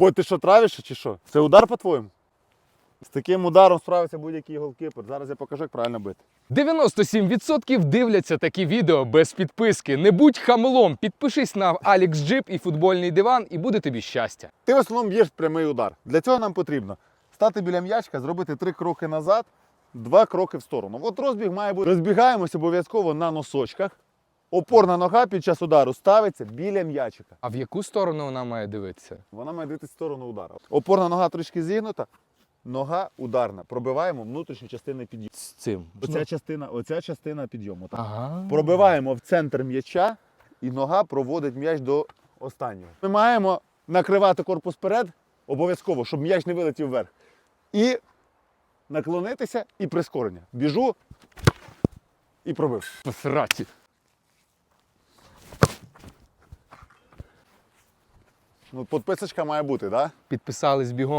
Бо ти що травиш чи що? Це удар по-твоєму? З таким ударом справиться будь-який голкіпер. Зараз я покажу, як правильно бити. 97% дивляться такі відео без підписки. Не будь хамлом, підпишись на Alex Джип і футбольний диван, і буде тобі щастя. Ти в основному б'єш прямий удар. Для цього нам потрібно стати біля м'ячка, зробити три кроки назад, два кроки в сторону. От розбіг має бути. Розбігаємося обов'язково на носочках. Опорна нога під час удару ставиться біля м'ячика. А в яку сторону вона має дивитися? Вона має дивитися в сторону удару. Опорна нога трішки зігнута, нога ударна. Пробиваємо внутрішню частину підйому. З цим. Оця частина, оця частина підйому. Так. Ага. Пробиваємо в центр м'яча, і нога проводить м'яч до останнього. Ми маємо накривати корпус вперед, обов'язково, щоб м'яч не вилетів вверх. І наклонитися і прискорення. Біжу і пробив. Посраті. Ну, підписочка має бути, так? Да? Підписались бігом.